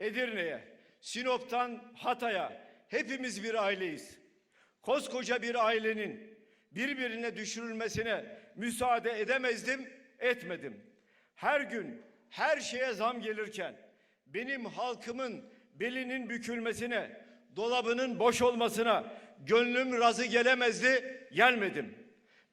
Edirne'ye, Sinop'tan Hatay'a hepimiz bir aileyiz. Koskoca bir ailenin birbirine düşürülmesine müsaade edemezdim, etmedim. Her gün her şeye zam gelirken benim halkımın belinin bükülmesine, dolabının boş olmasına gönlüm razı gelemezdi, gelmedim.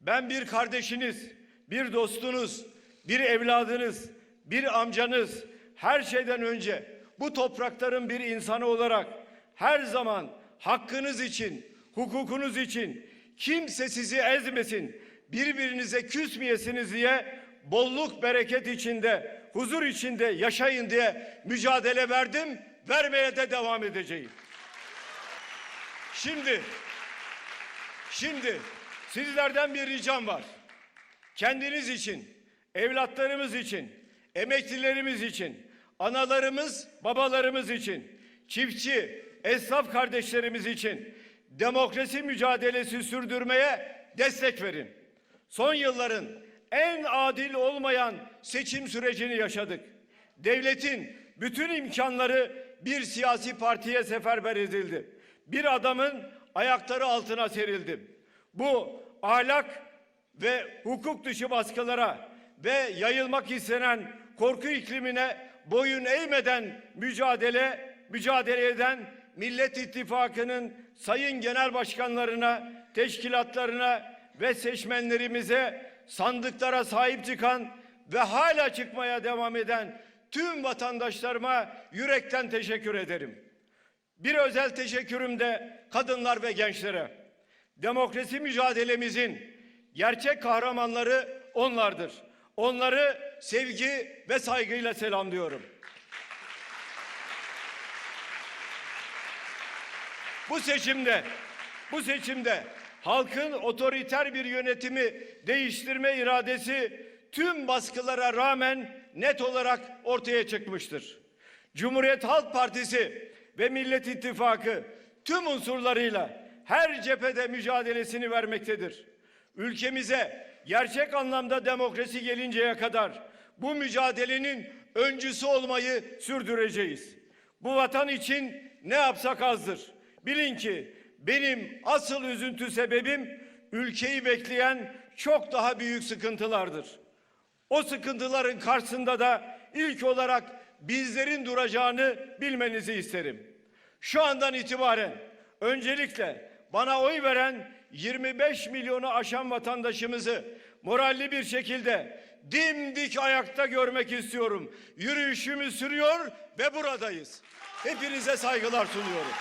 Ben bir kardeşiniz, bir dostunuz, bir evladınız, bir amcanız, her şeyden önce bu toprakların bir insanı olarak her zaman hakkınız için, hukukunuz için kimse sizi ezmesin, birbirinize küsmeyesiniz diye bolluk bereket içinde, huzur içinde yaşayın diye mücadele verdim, vermeye de devam edeceğim. Şimdi, şimdi sizlerden bir ricam var. Kendiniz için, evlatlarımız için, emeklilerimiz için, analarımız, babalarımız için, çiftçi, esnaf kardeşlerimiz için demokrasi mücadelesi sürdürmeye destek verin. Son yılların en adil olmayan seçim sürecini yaşadık. Devletin bütün imkanları bir siyasi partiye seferber edildi. Bir adamın ayakları altına serildi. Bu ahlak ve hukuk dışı baskılara ve yayılmak istenen korku iklimine boyun eğmeden mücadele mücadele eden Millet İttifakı'nın sayın genel başkanlarına, teşkilatlarına ve seçmenlerimize sandıklara sahip çıkan ve hala çıkmaya devam eden tüm vatandaşlarıma yürekten teşekkür ederim. Bir özel teşekkürüm de kadınlar ve gençlere. Demokrasi mücadelemizin gerçek kahramanları onlardır. Onları sevgi ve saygıyla selamlıyorum. Bu seçimde, bu seçimde halkın otoriter bir yönetimi değiştirme iradesi tüm baskılara rağmen net olarak ortaya çıkmıştır. Cumhuriyet Halk Partisi ve Millet İttifakı tüm unsurlarıyla her cephede mücadelesini vermektedir. Ülkemize gerçek anlamda demokrasi gelinceye kadar bu mücadelenin öncüsü olmayı sürdüreceğiz. Bu vatan için ne yapsak azdır. Bilin ki benim asıl üzüntü sebebim ülkeyi bekleyen çok daha büyük sıkıntılardır. O sıkıntıların karşısında da ilk olarak bizlerin duracağını bilmenizi isterim. Şu andan itibaren öncelikle bana oy veren 25 milyonu aşan vatandaşımızı moralli bir şekilde dimdik ayakta görmek istiyorum. Yürüyüşümüz sürüyor ve buradayız. Hepinize saygılar sunuyorum.